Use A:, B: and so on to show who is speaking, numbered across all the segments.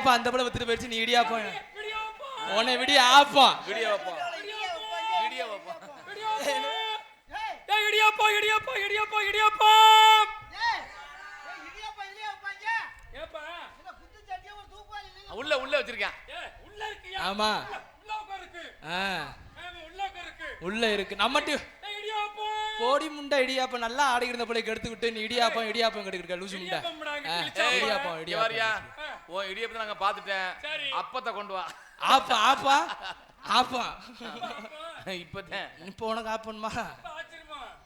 A: இடியாப்பம் அந்த படம் வித்துட்டு போயிடுச்சு நீ இடியாப்பம் உன்னை விடிய
B: ஏய், இடியாப்பா இடியாப்பா இடியாப்பா இடியாப்பா. ஏப்பா.
C: உள்ள உள்ள வச்சிருக்கேன்.
B: உள்ள
A: ஆமா.
B: உள்ள இருக்கு உள்ள இருக்கு
A: உள்ள இருக்கு. நம்மட்டு
B: ஏய், இடியாப்பா.
A: போடி முண்டை இடியாப்பம் நல்லா ஆடி இருந்த பிள்ளை கெடுத்து விட்டு நீ இடியாப்பம் இடியாப்பம் கெடுக்க லூசு முண்டை. இடியாப்பம் இடியாப்பம்
C: உன் இடியப்பத்தை நாங்க பாத்துட்டேன்
B: சரி.
C: அப்பத்தை கொண்டு வா.
A: ஆப்பா ஆப்பா ஆப்பா.
C: இப்பதான்.
A: இப்போ உனக்கு ஆப்பணுமா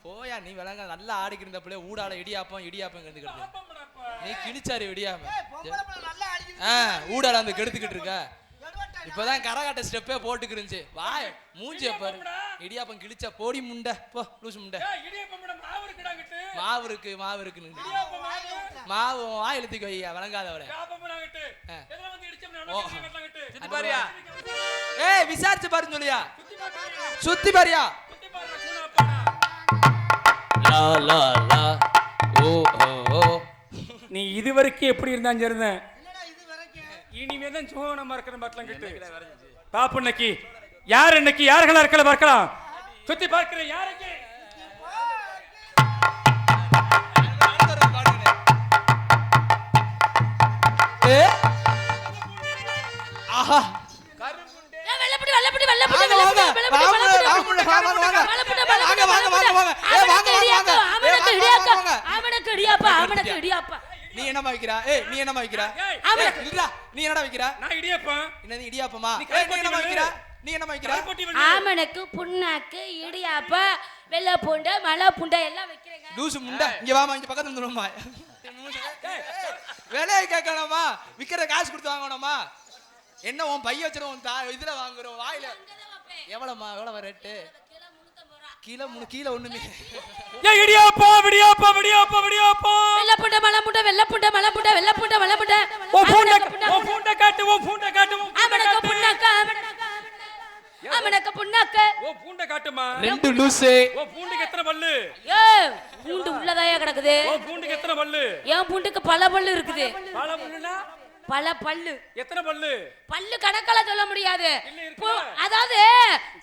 A: போயா நீ விளங்க நல்லா ஆடிக்கிட்டு இருந்த பிள்ளை ஊடால இடியாப்பம் இடியாப்பம் கெடுத்துக்கிட்டு
B: ஆப்பம்டாப்பா
A: நீ கிழிச்சாரு இடியாம ஆ ஊடால அந்த கெடுத்துக்கிட்டு இருக்க. இப்பதான் கரகாட்ட ஸ்டெப்பே போட்டுக்கிருந்துச்சு வாய் மூஞ்சிய பாரு. இடியாப்பம் கிழிச்சா போடி முண்டை. போ லூசு முண்டை.
B: மாவு
A: இருக்கு மாவு இருக்குன்னு
B: இடியாப்பம் மாவு.
A: வாய் இழுத்துக்கு வையா.
C: சுத்தி பாரியா.
A: ஏய் விசாரிச்சு பாருன்னு சொல்லியா.
B: சுத்தி
A: பாரியா. லா லா லா. ஓ ஓ ஓ.
B: நீ இது வரைக்கும் எப்படி இருந்தான் இருந்தேன் இனிமே தான் சோனமா இருக்கிற பாட்டலாம் கிட்டு பாப்பு இன்னைக்கு யார் இன்னைக்கு யார்களா இருக்கல பார்க்கலாம். சுத்தி பார்க்கிறேன் யாருக்கு?
A: ஏ? ஆஹா.
D: ஏய், வெள்ளைப்புடி, வெள்ளைப்புடி,
A: வைக்கிறா? ஏய் நீ என்னமா வைக்கிறா? இல்லடா நீ என்னடா வைக்கிறா?
B: நான் இடியப்பன்.
A: என்னது இடியாப்பமா?
B: நீ
A: என்னமா. வைக்கிறா? நீ என்னமா வைக்கிறா?
D: ஆமணக்கு புண்ணாக்கு இடியாப்பம் வெள்ளை பூண்டை மலை பூண்டை எல்லாம் வைக்கிறேங்க.
A: லூசு முண்டை. இங்க வாமா இங்க பக்கத்துல வந்துருமா விலையை கேட்கணுமா விக்கிற காசு கொடுத்து வாங்கணுமா என்ன உன் பைய வச்சிருவோம் தா இதுல வாங்குறோம் வாயில? எவ்வளவுமா எவ்வளவு ரேட்டு கிலோ மூணு கீழே ஒண்ணுமே.
B: ஏய் இடியாப்பா விடியாப்பா விடியாப்பா.
A: லூசு
B: ஓ பூண்டுக்கு எத்தனை பல்லு?
D: ஏய் பூண்டு உள்ளதாயா கிடக்குது?
B: ஓ பூண்டுக்கு எத்தனை பல்லு?
D: என் பூண்டுக்கு பல பல்லு இருக்குது.
B: பல பல்லுனா?
D: பல பல்லு.
B: எத்தனை பல்லு?
D: பல்லு கணக்கால சொல்ல முடியாது. அதாவது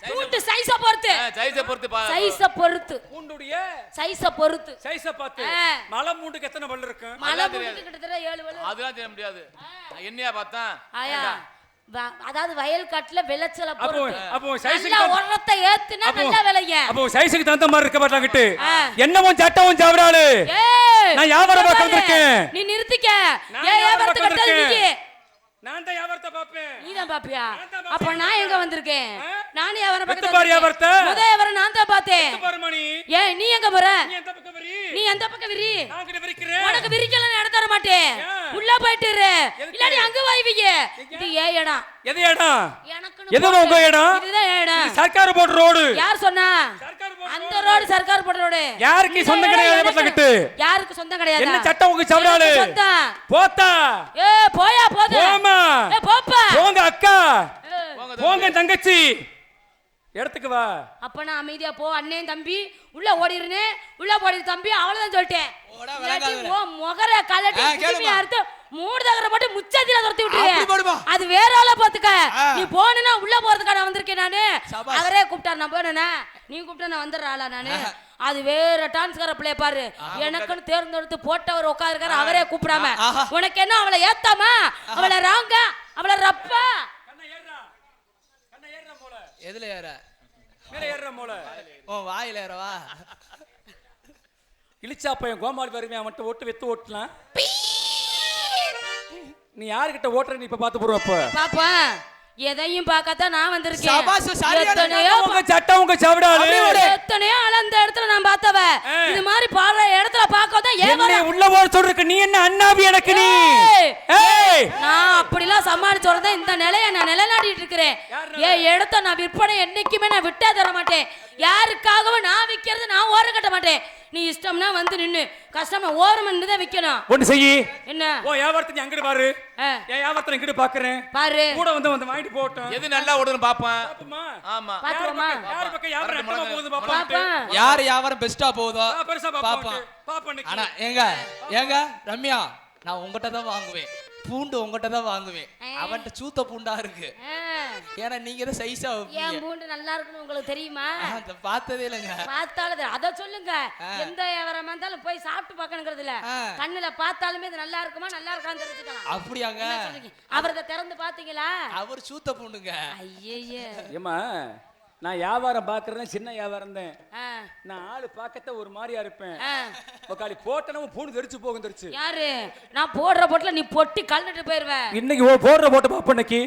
D: பூண்டு சைஸ பொறுத்து.
C: சைஸை பொறுத்து பா.
D: சைஸ பொறுத்து.
B: பூண்டுடைய
D: சைஸ பொறுத்து.
B: சைஸ பார்த்து. மலை பூண்டுக்கு எத்தனை பல்லு இருக்கு?
D: மலை பூண்டு கிட்டத்தட்ட ஏழு பல்லு.
C: அதெல்லாம் தெரிய முடியாது. என்னையா பார்த்தேன்
D: ஆயா. அதாவது வயல் காட்டுல விளைச்சல
B: அப்போ அப்போ சைஸுக்கு
D: உரத்தை ஏத்துனா நல்லா விளைய
B: அப்போ சைஸுக்கு தகுந்த மாதிரி இருக்க மாட்டாங்கிட்டு. என்னவும் சட்டவும் சாவிடாளு நான் வியாபாரம் பார்க்க
D: பாரு.
B: வந்திருக்கேன்.
D: நீ நிறுத்திக்க ஏன்
B: வியாபாரம்
D: வியாபாரத்தை
B: நான் தான் வியாபாரத்தை
D: பாப்பியா
B: நான் தான்
D: அப்ப நான் எங்க வந்திருக்கேன்?
B: ஆ?
D: நானும் வியாபாரம் பார்க்க
B: பாரு வியாபாரத்தை.
D: முத வியாபாரம் நான் தான் பார்த்தேன்.
B: எங்க பாரு மணி.
D: ஏன் நீ எங்க போற?
B: நீ எந்த பக்கம் வரி?
D: நீ எந்த பக்கம் விரி?
B: நான் கிட்ட விரிக்கிறேன்.
D: உனக்கு விரிக்கலாம் இடம் தர மாட்டேன்? உள்ள போயிட்டு இரு.
B: எதுக்கு?
D: இல்லாட்டி அங்க வாய்வீங்க. இது ஏன் இடம்?
B: எது இடம்? எதுவும்
D: போட்டு-
B: உங்க இடம்?
D: இதுதான் இடம்?
B: சர்க்கார் போடுற ரோடு.
D: யார் சொன்னா? அந்த ரோடு சர்க்கார் போடுற ரோடு
B: யாருக்கு சொந்தம் கிடையாது பத்தங்கிட்டு?
D: யாருக்கு சொந்தம் கிடையாது?
B: என்ன சட்டம் உங்க
D: சொந்தம்.
B: போத்தா?
D: ஏ போயா போது?
B: போமா?
D: ஏ போப்பா?
B: போங்க அக்கா.
C: போங்க
B: தங்கச்சி. இடத்துக்கு வா.
D: அப்ப நான் அமைதியா போ. அண்ணன் தம்பி உள்ள ஓடிருனே உள்ள ஓடிரு தம்பி அவ்வளவுதான் சொல்லிட்டேன். உன் முகர கலட்டி அறுத்து மூணு தகர மட்டும் முச்சத்தில துரத்தி விட்டுருவேன்? அது வேற ஆள பாத்துக்க. நீ போனா உள்ள போறதுக்கான வந்திருக்கேன் நானு. அவரே கூப்பிட்டாரு நான் போனேனே நீ கூப்பிட்டா நான் வந்துடுற ஆளா நானு அது வேற டான்ஸ்கார பிள்ளை பாரு. எனக்குன்னு தேர்ந்தெடுத்து போட்டவர் உட்காருக்காரு அவரே கூப்பிடாம. உனக்கு என்ன அவளை ஏத்தாமா? அவளை ராங்க அவளை ரப்பா
B: கண்ணை ஏறுறா கண்ணை ஏறுறா போல
A: எதுல ஏற?
B: மேல ஏறுறா போல
A: உன் வாயில ஏறவா?
B: இழிச்சா பையன் கோமாளி வருவேன் மட்டும் ஓட்டு வெத்து ஓட்டலாம் நீ யாருக்கிட்ட ஓட்டுற நீ இப்ப பாத்து போடுவ அப்ப?
D: பாப்பா எதையும் பார்க்கத்தான் நான் வந்திருக்கேன்.
B: சட்டம் உங்க சவடாளு
D: எத்தனையோ அளந்த இடத்துல நான் பார்த்தவ. இது மாதிரி பாடுற இடத்துல பார்க்கதான் ஏன்
B: உள்ள போட சொல்றதுக்கு நீ என்ன அண்ணாவி எனக்கு நீ?
D: நான் அப்படிலாம் சமாளிச்சு வரதான் இந்த நிலையை நான் நிலைநாட்டிட்டு இருக்கிறேன். ஏன் இடத்த நான் விற்பனை என்னைக்குமே நான் விட்டே தர மாட்டேன். யாருக்காகவும் நான் விக்கிறது நான் ஓரம் கட்ட மாட்டேன். நீ இஷ்டம்னா வந்து நின்னு. கஷ்டமா ஓரம் தான் விக்கணும்.
B: ஒண்ணு செய்யி
D: என்ன?
B: ஓ வியாபாரத்தை நீ அங்கிட்டு பாரு. என் வியாபாரத்தை இங்கிட்டு பாக்குறேன்.
D: பாரு.
B: கூட வந்து வந்து வாங்கிட்டு போட்டோம்
C: எது நல்லா ஓடுன்னு பாப்பேன்
B: பாப்போமா?
C: ஆமா.
B: பக்கம் யார் பக்கம் யார் நட்டமா. போகுது பாப்போம்
D: பாப்பா.
A: யார் வியாபாரம் பெஸ்டா போகுதோ?
B: பெருசா
A: பாப்போம்
B: பாப்போம்.
A: ஆனா ஏங்க? ஏங்க? ரம்யா நான் உங்ககிட்ட தான் வாங்குவேன். பூண்டு உங்ககிட்ட தான் வாங்குவேன். அவன்கிட்ட சூத்த பூண்டா இருக்கு. ஏன்னா நீங்க தான் சைஸா
D: என் பூண்டு நல்லா இருக்குன்னு உங்களுக்கு தெரியுமா?
A: அதை பார்த்ததே இல்லைங்க.
D: பார்த்தாலும். அத சொல்லுங்க. எந்த வியாபாரமா இருந்தாலும் போய் சாப்பிட்டு பார்க்கணுங்கிறது இல்ல. கண்ணுல பார்த்தாலுமே இது நல்லா இருக்குமா நல்லா இருக்கான்னு தெரிஞ்சுக்கலாம்.
A: அப்படியாங்க?
D: அவரத திறந்து பாத்தீங்களா
A: அவர் சூத்த பூண்டுங்க.
D: ஐயய்ய
B: ஏம்மா நான் வியாபாரம் பார்க்கறேன் சின்ன வியாபாரம் தான். நான் ஆளு பார்க்கத்த ஒரு மாதிரியா இருப்பேன். உக்காளி போட்டனவும் பூண்டு தெரிச்சு போகும் தெரிச்சு.
D: யாரு? நான் போடுற பொட்டுல நீ பொட்டி கலந்துட்டு போயிருவ.
B: இன்னைக்கு ஓ போடுற போட்டு பாப்ப இன்னைக்கு.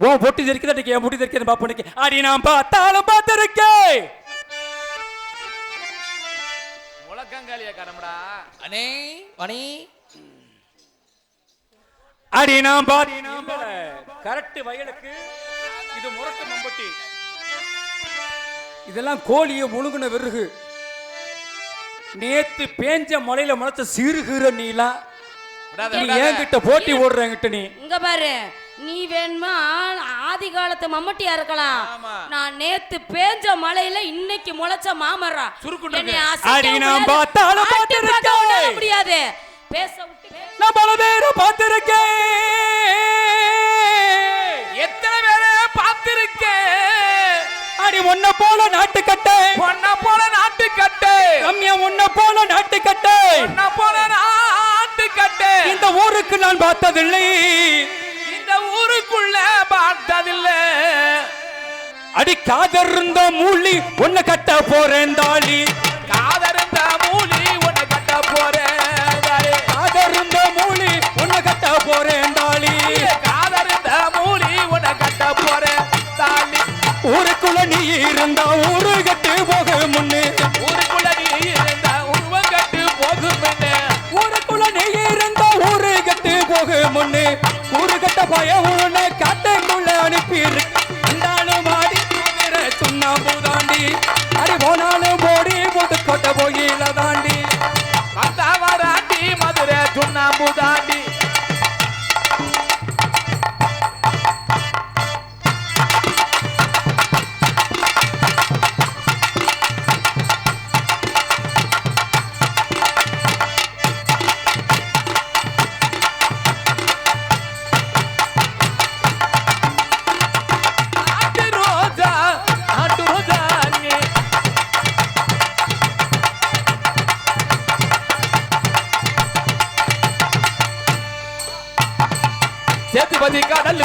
B: ஓ பொட்டி தெரிக்குது இன்னைக்கு? என் முட்டி தெரிக்கிறது பாப்ப இன்னைக்கு. அடி நான் பார்த்தாலும் பார்த்திருக்கேன்.
C: முழக்கங்காலியா கடம்படா
A: அனே வனி
B: அடி நான் பாடி கரெக்ட் வயலுக்கு இது முரட்டு மம்பட்டி. இதெல்லாம் கோழிய முழுகுன விறகு. நேத்து பேஞ்ச மலையில முளைச்ச சிறுகிற நீலாம்
C: விடாத
B: நீ
C: விடாத.
B: என்கிட்ட போட்டி ஓடுற என்கிட்ட நீ.
D: இங்க பாரு நீ வேணுமா ஆதி காலத்து மம்மட்டியா இருக்கலாம். நான் நேத்து பேஞ்ச மழையில இன்னைக்கு முளைச்ச மாமரா முடியாது. பேச.
B: நான் பல பேரை பார்த்திருக்கேன்.
C: எத்தனை பேரை பார்த்திருக்கேன்?
B: அடி உன்ன போல நாட்டுக்கட்டை
C: பொண்ண போல நாட்டுக்கட்டு
B: ரம்யா உன்ன போல நாட்டுக்கட்டை
C: பொண்ண போல நாட்டுக்கட்டு
B: இந்த ஊருக்கு நான் பார்த்ததில்லை.
C: இந்த ஊருக்குள்ள பார்த்ததில்லை.
B: அடி காதர்ந்த மூலி உன்னை கட்ட போறேன் தாளி.
C: காதருந்த மூலி உன்னை கட்ட போறேன்
B: காதர்ந்த மூலி உன்னை கட்ட போறேன் தாளி. இருந்தா ஊரு கட்டு போக முன்னு.
C: ஊருக்குள்ள நீ இருந்த உருவம் கட்டு போகும் என்ன
B: ஊருக்குள்ள நீ இருந்தா ஊரு கட்டு போக முன்னு. ஊரு கட்ட போய உன்னை காட்டுக்குள்ள அனுப்பி அந்தாலும் ஆடி போகிற சுண்ணாம்பு தாண்டி. அடி போனாலும்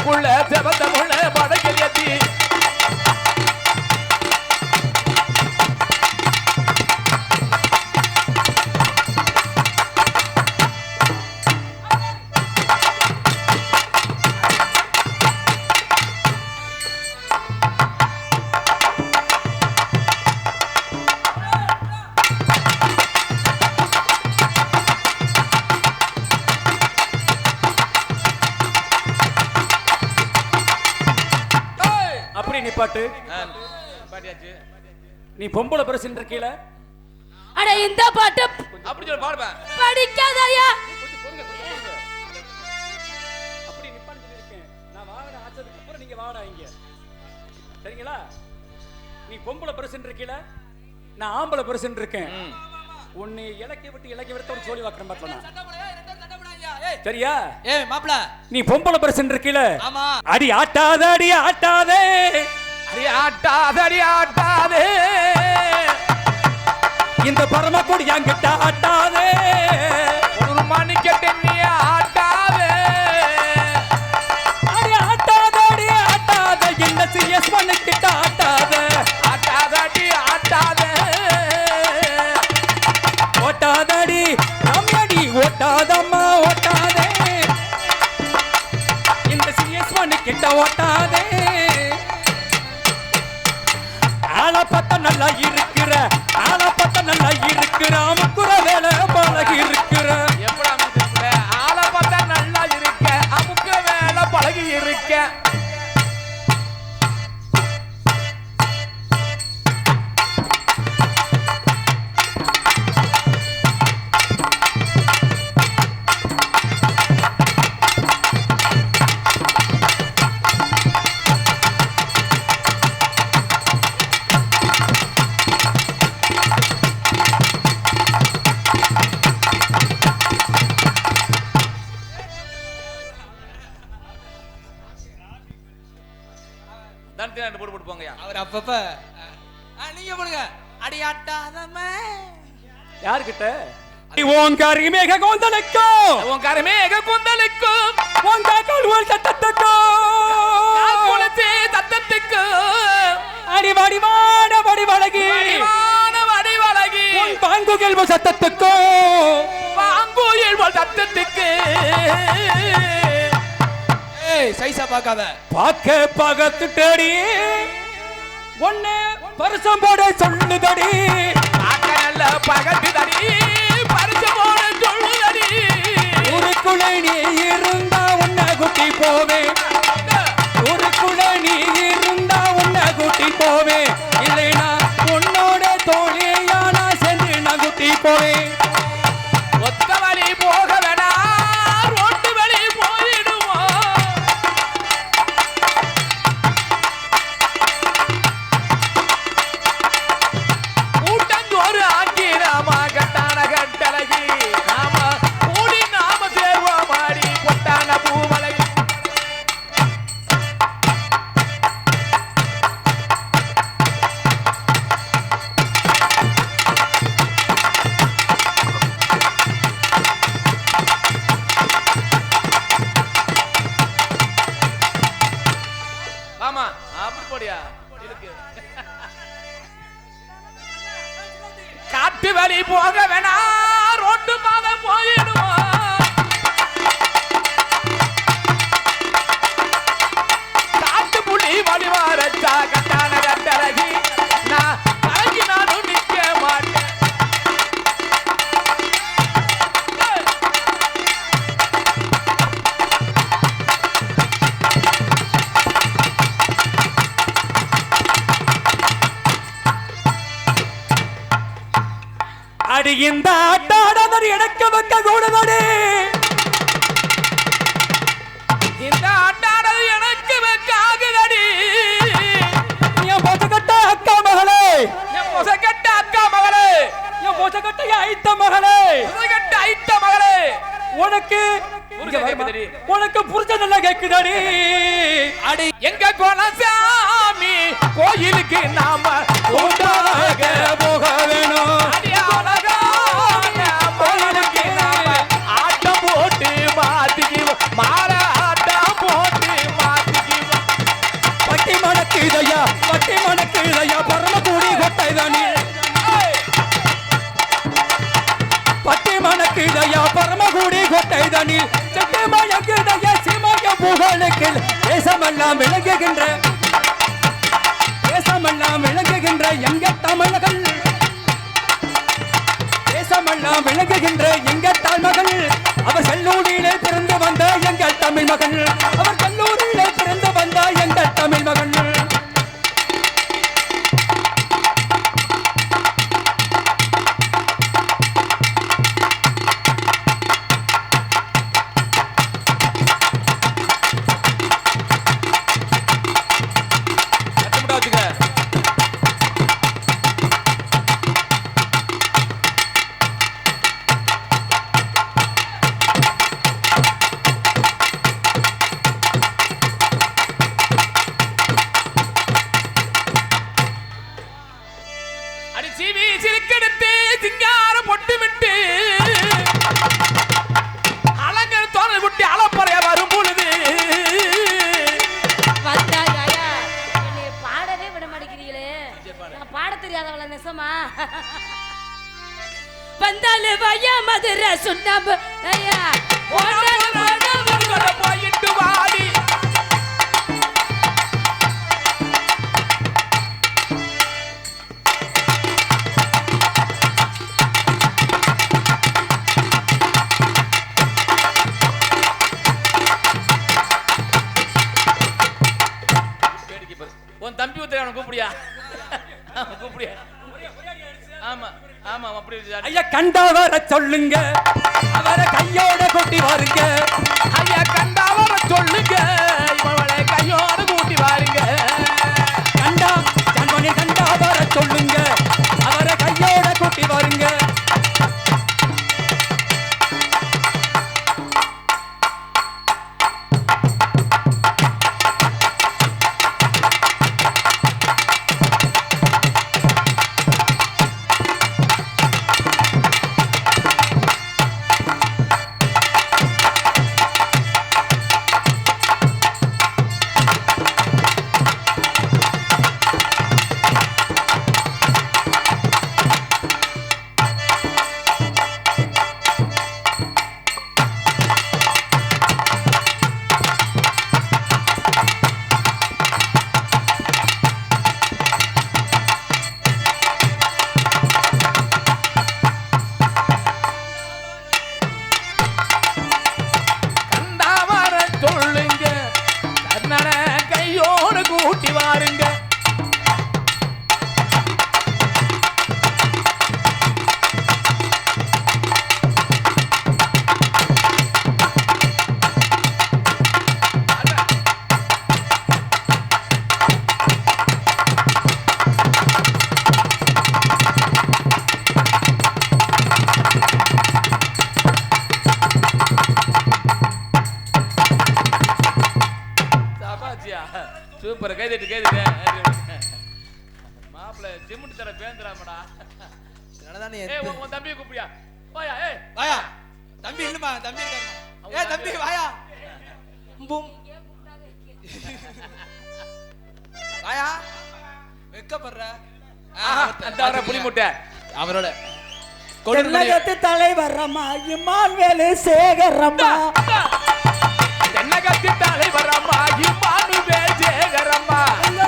C: சேத்துபதி கடலுக்குள்ள முள்ள பாட்டியாச்சு
B: நீ பொம்பளை பிரசன் இருக்கீல
D: அட இந்த பாட்டு
C: அப்படி சொல்லி பாடுப்பேன்
D: படிக்காதயா.
B: அப்படி நிப்பான்னு சொல்லியிருக்கேன். நான் வாகன ஆச்சதுக்கு அப்புறம் நீங்க வாடா இங்க சரிங்களா? நீ பொம்பளை பிரசன் இருக்கீல நான் ஆம்பளை பிரசன் இருக்கேன். உன்னை இலக்கிய விட்டு இலக்கிய விட்டு ஒரு சோழி வாக்குறேன் பார்த்தலாம் சரியா?
A: ஏய் மாப்ள
B: நீ பொம்பளை பிரசன் இருக்கீல
A: ஆமா.
B: அடி ஆட்டாத அடி ஆட்டாதே.
C: ஆட்டாதடி ஆட்டாதே.
B: இந்த பரமக்குடி என்கிட்ட ஆட்டாதே.
C: ஒரு மணிக்கட்டு நீ ஆட்டாதே.
B: அடி ஆட்டாத. ஆட்டாத என்ன சிஎஸ் பண்ணு ஆளை பார்த்தா நல்லா இருக்கிற ஆளை பார்த்தா நல்லா இருக்கிற அமுக்குற வேலை பழகி இருக்கிற.
C: எப்படி அமைச்சிருக்கிற ஆளை பார்த்தா நல்லா
A: இருக்க அமுக்குற வேலை பழகி இருக்க. அப்பப்ப நீங்க போடுங்க. அடி ஆட்டாதம்மா
B: யாருக்கிட்ட ஓங்காரி மேக கோந்தலுக்கும்
C: உன் கரமேக குந்தலுக்கும்
B: ஓங்கா கழுவல் சத்தத்துக்கும்.
C: குளத்தே தத்தத்துக்கும்
B: அடி வடிவான வடிவழகி
C: வடிவான வடிவழகி
B: உன் பாங்கு கேள்வ சத்தத்துக்கும்.
C: பாங்கோயில் போல் தத்தத்துக்கு
A: ஏய் சைஸா பார்க்காத.
B: பார்க்க பகத்துட்டடி ஒன்னு பரிசம் போட சொல்லுதடி
C: நல்ல பகத்து தடி பரிசு போட சொல்லுதடி.
B: ஊருக்குள்ளே நீ இருந்தா உன்னை குட்டி போவேன். ஊருக்குள்ளே நீ இருந்தா உன்னை குட்டி போவேன். இல்லைனா உன்னோட தோழியானா சென்று நான் குட்டி போவேன். நல்லா கேக்குதடி?
A: அடி
C: எங்க குலசாமி கோயிலுக்கு நாம
B: கூட்டாக போக வேணும்
C: அடியாளகான கோயிலுக்கு நாம ஆட்டம் போட்டு மாத்திக்குவோம். பட்டி
B: மணக்குதையா பட்டி மணக்குதையா பரமக்குடி கொட்டைதானி?
C: ஏய்,
B: பட்டி மணக்குதையா பரமக்குடி கொட்டைதானி? செட்டி மயக்குதையா சிமய புகழுக்கு தேசமெல்லாம் விளங்குகின்ற தேசமெல்லாம் விளங்குகின்ற எங்க தமிழர்கள்? தேசமெல்லாம் விளங்குகின்ற எங்க தாய்மகள்? அவர் செல்லூரிலே பிறந்து வந்த எங்கள் தமிழ் மகள். அவர் கல்லூரியிலே பிறந்து வந்த எங்கள் தமிழ் மகள்.
D: நான் பாட தெரியாதவள நெசமா? வந்தாலு வையா மதுரை சுண்ணாம்பு. ஐயா
C: போயிட்டு வாடி உன் தம்பி ஒருத்தர் அவனை கூப்பிடியா அவன் கூப்பிடியா ஆமா அப்படி இருக்கு.
B: ஐயா கண்டவர சொல்லுங்க. அவரை கையோட கொட்டி வாருங்க.
C: ஐயா கண்டாவர சொல்லுங்க.
A: தம்பி இல்லமா தம்பி ஏ தம்பி வாயா. பும். வாயா. வெக்கப்படுற.
C: அந்த புளி முட்டை
A: அவரோட
E: தென்னகத்து தலைவரம்மா இம்மான் வேலு சேகரம்மா.
C: தென்னகத்து தலைவரம்மா இம்மான் வேலு சேகரம்மா.
E: எங்க